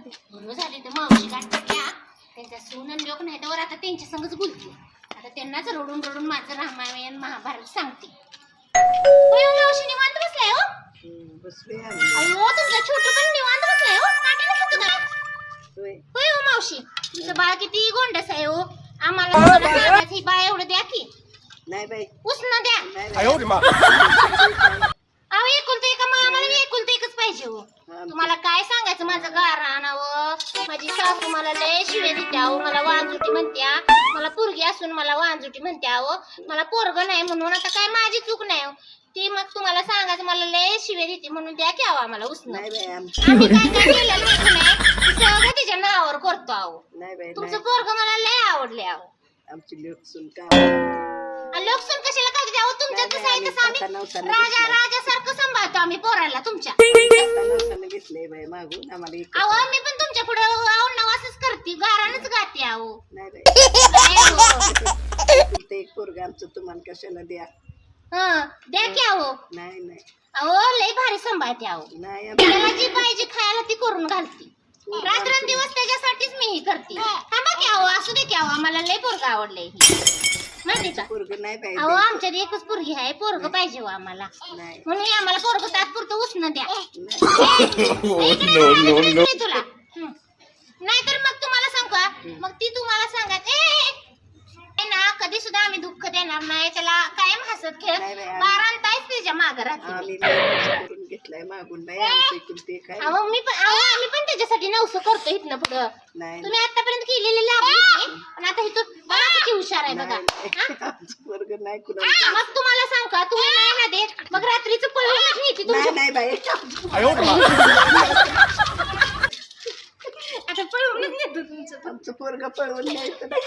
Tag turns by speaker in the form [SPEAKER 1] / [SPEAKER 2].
[SPEAKER 1] बरं झाली तर मावशी गाठल्या त्यांच्या सून आणि लोक नाही तर आता त्यांच्या संगच बोलते आता त्यांनाच रडून रडून माझं रामायण महाभारत सांगते होय हो, मावशी निवांत बसलाय हो
[SPEAKER 2] बसले आम्ही
[SPEAKER 1] अयो तुमचं छोटं पण निवांत बसलाय हो काटाला खातो का
[SPEAKER 2] होय.
[SPEAKER 1] होय हो मावशी तुमचं बाळ किती गोंडस आहे हो आम्हाला तुम्हाला सांगायचं, ही बाळ एवढं द्या की
[SPEAKER 2] नाही बाई
[SPEAKER 1] उष्ण द्या
[SPEAKER 2] नाही
[SPEAKER 3] 哎呦我的妈！
[SPEAKER 1] तुम्हाला काय सांगायचं? माझं गार आणावं. माझी सासू मला लय शिवे देत्या हो मला वांजुटी म्हणत्या. मला पोरगी असून मला वांजुटी म्हणत्या हो मला पोरग नाही म्हणून आता काय माझी चूक नाही हो ती मग तुम्हाला सांगायचं मला लय शिवे देते म्हणून द्या की अहो आम्हाला उष्ण
[SPEAKER 2] नाही बाई आमची
[SPEAKER 1] आम्ही काय काय केलेलं माहिती नाही सगळं तिच्या नावावर करतो
[SPEAKER 2] नाही बाई
[SPEAKER 1] तुमचं
[SPEAKER 2] नाही.
[SPEAKER 1] पोरग मला लय आवडले अहो.
[SPEAKER 2] आमची लेक सुन का
[SPEAKER 1] आणि लोकसन कशाला काय द्यावं तुमच्या
[SPEAKER 2] नाही,
[SPEAKER 1] तसं आहे
[SPEAKER 2] आम्ही
[SPEAKER 1] तसं आम्ही
[SPEAKER 2] स्वतः नवसानं
[SPEAKER 1] राजा
[SPEAKER 2] घेतलं.
[SPEAKER 1] राजासारखं सांभाळतो आम्ही पोराला तुमच्या.
[SPEAKER 2] घेतलंय बाई मागून आम्हाला
[SPEAKER 1] मी पण तुमच्यापुढे नवासच करते गारानच गाते अहो.
[SPEAKER 2] नाही बाई.
[SPEAKER 1] हो.
[SPEAKER 2] ते एक पोरग आमचं तुम्हाला कशाला द्या?
[SPEAKER 1] हं, द्या की अहो.
[SPEAKER 2] नाही नाही.
[SPEAKER 1] अहो लय भारी सांभाळते अहो.
[SPEAKER 2] नाही आम्ही-
[SPEAKER 1] त्याला जी पाहिजे खायला ती करून घालते. रात्रंदिवस त्याच्यासाठीच मी ही करते. थांबा की अहो असू दे की अहो आम्हाला लय पोरग आवडलंय माहिती का
[SPEAKER 2] पोरग नाही
[SPEAKER 1] अहो आमच्यात एकच पोरगी आहे. पोरग पाहिजे हो आम्हाला.
[SPEAKER 2] नाही.
[SPEAKER 1] म्हणून हे आम्हाला पोरग तात्पुरतं उष्ण द्या.
[SPEAKER 2] नाही.
[SPEAKER 3] no!
[SPEAKER 1] नाही तुला. हं. नाहीतर मग तुम्हाला सांगू का? मग ती तुम्हाला सांगत ए ए, ना कधी सुद्धा आम्ही दुःख देणार नाही. त्याला कायम हसत खेळत
[SPEAKER 2] नाही आम्ही-
[SPEAKER 1] बारा तास त्याच्या माग राहते.
[SPEAKER 2] आम्ही लय करून घेतलाय मागून बाई. आमचं इकडून ते काय?
[SPEAKER 1] अहो मी पण अहो आम्ही पण त्याच्यासाठी नवसं करतो इथनं पुढं.
[SPEAKER 2] नाही
[SPEAKER 1] तुम्ही आतापर्यंत केलेले लाभ घेतले, पण आता इथं बघा किती हुशार मग तुम्हाला सांग का? तुम्ही नाही ना देत. मग रात्रीचं पळवूनच न्यायची
[SPEAKER 2] तुमची
[SPEAKER 1] नाही
[SPEAKER 2] नाही बाई.
[SPEAKER 1] आता पळवूनच नेतो तुमचं.
[SPEAKER 2] तुमचं पोरग पळवून न्यायचं नाही.